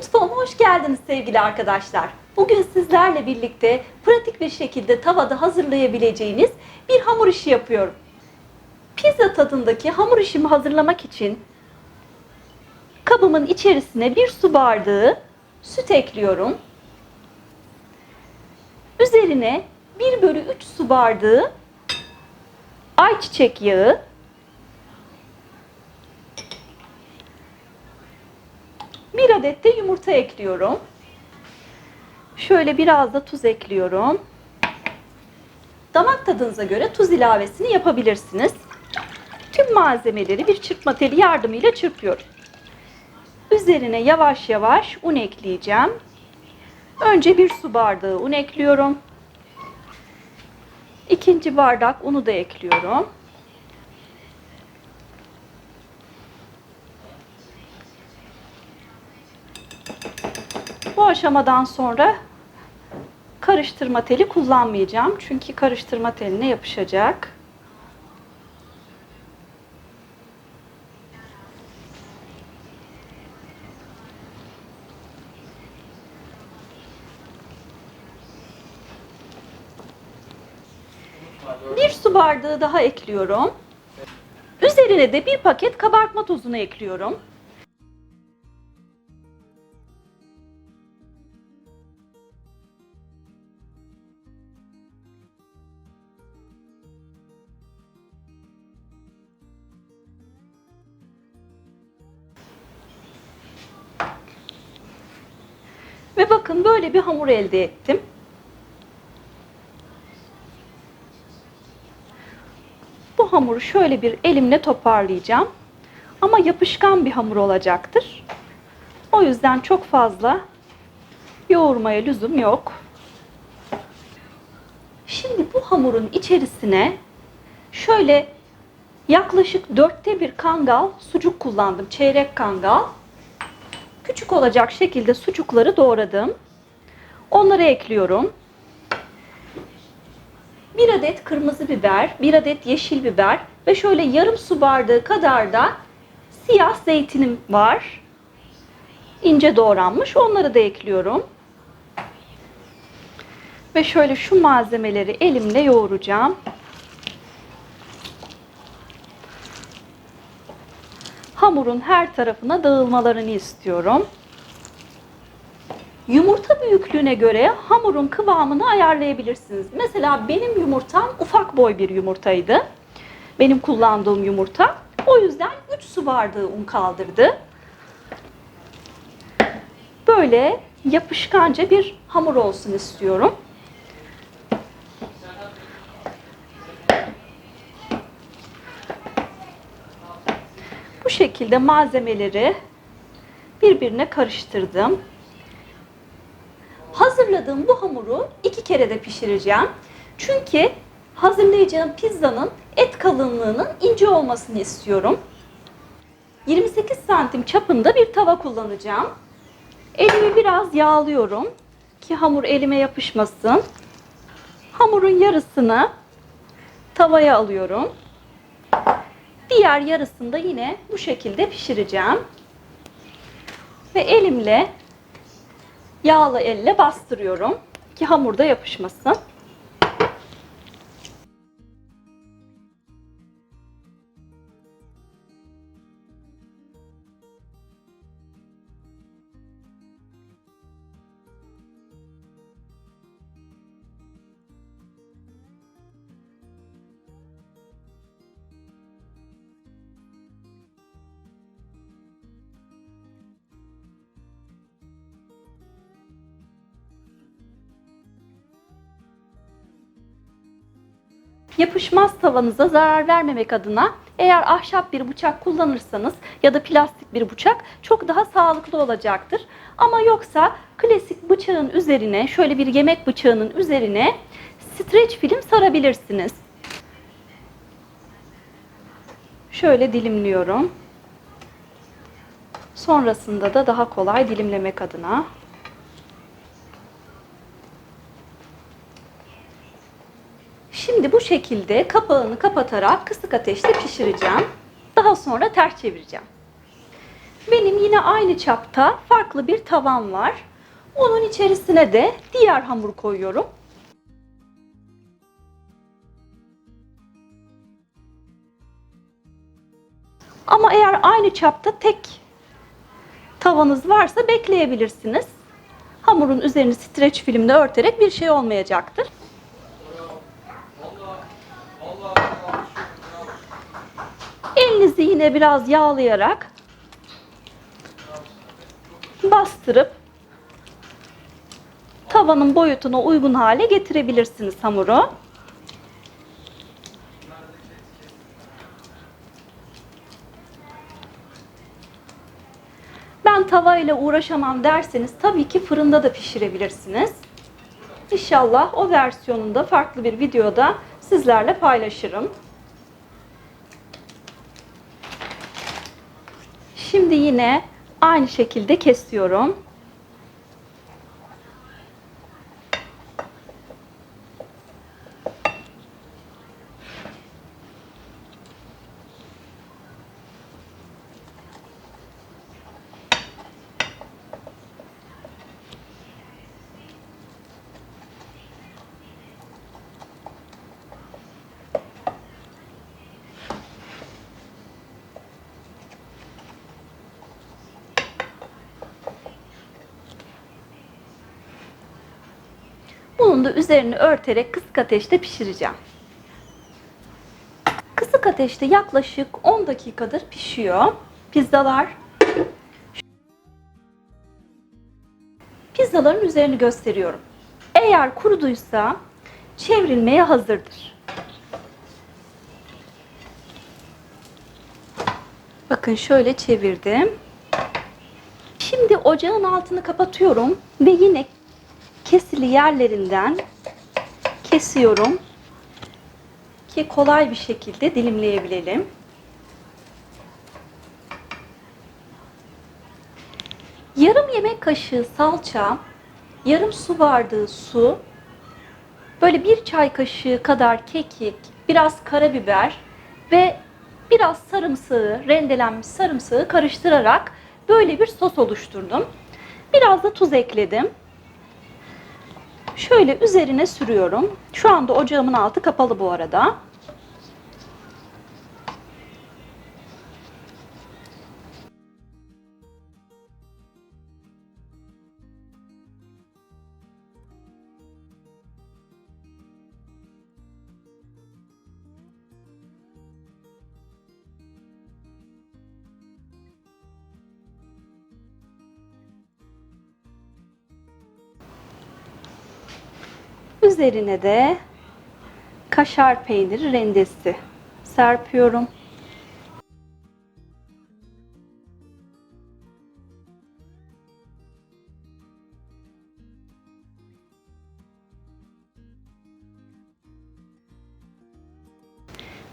Mutfağıma hoş geldiniz sevgili arkadaşlar. Bugün sizlerle birlikte pratik bir şekilde tavada hazırlayabileceğiniz bir hamur işi yapıyorum. Pizza tadındaki hamur işimi hazırlamak için kabımın içerisine bir su bardağı süt ekliyorum. Üzerine 1 bölü 3 su bardağı ayçiçek yağı, Bir adet de yumurta ekliyorum. Şöyle biraz da tuz ekliyorum. Damak tadınıza göre tuz ilavesini yapabilirsiniz. Tüm malzemeleri bir çırpma teli yardımıyla çırpıyorum. Üzerine yavaş yavaş un ekleyeceğim. Önce bir su bardağı un ekliyorum. İkinci bardak unu da ekliyorum. Bu aşamadan sonra karıştırma teli kullanmayacağım. Çünkü karıştırma teline yapışacak. Bir su bardağı daha ekliyorum. Üzerine de bir paket kabartma tozunu ekliyorum. Ve bakın böyle bir hamur elde ettim. Bu hamuru şöyle bir elimle toparlayacağım. Ama yapışkan bir hamur olacaktır. O yüzden çok fazla yoğurmaya lüzum yok. Şimdi bu hamurun içerisine şöyle yaklaşık dörtte bir kangal sucuk kullandım. Çeyrek kangal. Küçük olacak şekilde sucukları doğradım. Onları ekliyorum. Bir adet kırmızı biber, bir adet yeşil biber ve şöyle yarım su bardağı kadar da siyah zeytinim var. İnce doğranmış. Onları da ekliyorum. Ve şöyle şu malzemeleri elimle yoğuracağım. Hamurun her tarafına dağılmalarını istiyorum. Yumurta büyüklüğüne göre hamurun kıvamını ayarlayabilirsiniz. Mesela benim yumurtam ufak boy bir yumurtaydı. Benim kullandığım yumurta. O yüzden 3 su bardağı un kaldırdı. Böyle yapışkanca bir hamur olsun istiyorum. Bu şekilde malzemeleri birbirine karıştırdım. Hazırladığım bu hamuru iki kere de pişireceğim. Çünkü hazırlayacağım pizzanın et kalınlığının ince olmasını istiyorum. 28 santim çapında bir tava kullanacağım. Elimi biraz yağlıyorum ki hamur elime yapışmasın. Hamurun yarısını tavaya alıyorum. Diğer yarısını da yine bu şekilde pişireceğim. Ve elimle yağlı elle bastırıyorum ki hamurda yapışmasın. Yapışmaz tavanıza zarar vermemek adına eğer ahşap bir bıçak kullanırsanız ya da plastik bir bıçak çok daha sağlıklı olacaktır. Ama yoksa klasik bıçağın üzerine şöyle bir yemek bıçağının üzerine streç film sarabilirsiniz. Şöyle dilimliyorum. Sonrasında da daha kolay dilimlemek adına Şimdi bu şekilde kapağını kapatarak kısık ateşte pişireceğim. Daha sonra ters çevireceğim. Benim yine aynı çapta farklı bir tavam var. Onun içerisine de diğer hamur koyuyorum. Ama eğer aynı çapta tek tavanız varsa bekleyebilirsiniz. Hamurun üzerini streç filmle örterek bir şey olmayacaktır. Elinizi yine biraz yağlayarak bastırıp tavanın boyutuna uygun hale getirebilirsiniz hamuru. Ben tavayla uğraşamam derseniz tabii ki fırında da pişirebilirsiniz. İnşallah o versiyonunda farklı bir videoda sizlerle paylaşırım. Şimdi yine aynı şekilde kesiyorum. Da üzerini örterek kısık ateşte pişireceğim. Kısık ateşte yaklaşık 10 dakikadır pişiyor. Pizzalar Pizzaların üzerini gösteriyorum. Eğer kuruduysa çevrilmeye hazırdır. Bakın şöyle çevirdim. Şimdi ocağın altını kapatıyorum ve yine kesili yerlerinden kesiyorum ki kolay bir şekilde dilimleyebilelim. Yarım yemek kaşığı salça, yarım su bardağı su, böyle bir çay kaşığı kadar kekik, biraz karabiber ve biraz sarımsağı, rendelenmiş sarımsağı karıştırarak böyle bir sos oluşturdum. Biraz da tuz ekledim. Şöyle üzerine sürüyorum. Şu anda ocağımın altı kapalı bu arada. Üzerine de kaşar peyniri rendesi serpiyorum.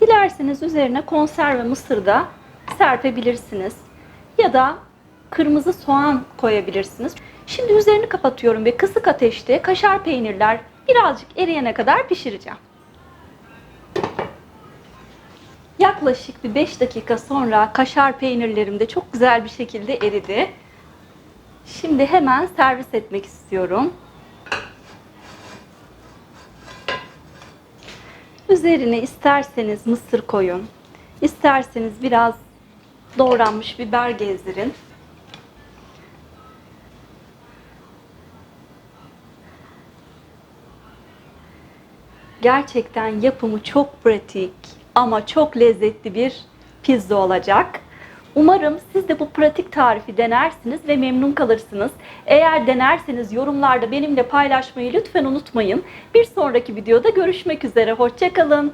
Dilerseniz üzerine konserve mısır da serpebilirsiniz. Ya da kırmızı soğan koyabilirsiniz. Şimdi üzerini kapatıyorum ve kısık ateşte kaşar peynirler birazcık eriyene kadar pişireceğim. Yaklaşık bir 5 dakika sonra kaşar peynirlerim de çok güzel bir şekilde eridi. Şimdi hemen servis etmek istiyorum. Üzerine isterseniz mısır koyun, isterseniz biraz doğranmış biber gezdirin. Gerçekten yapımı çok pratik ama çok lezzetli bir pizza olacak. Umarım siz de bu pratik tarifi denersiniz ve memnun kalırsınız. Eğer denerseniz yorumlarda benimle paylaşmayı lütfen unutmayın. Bir sonraki videoda görüşmek üzere. Hoşçakalın.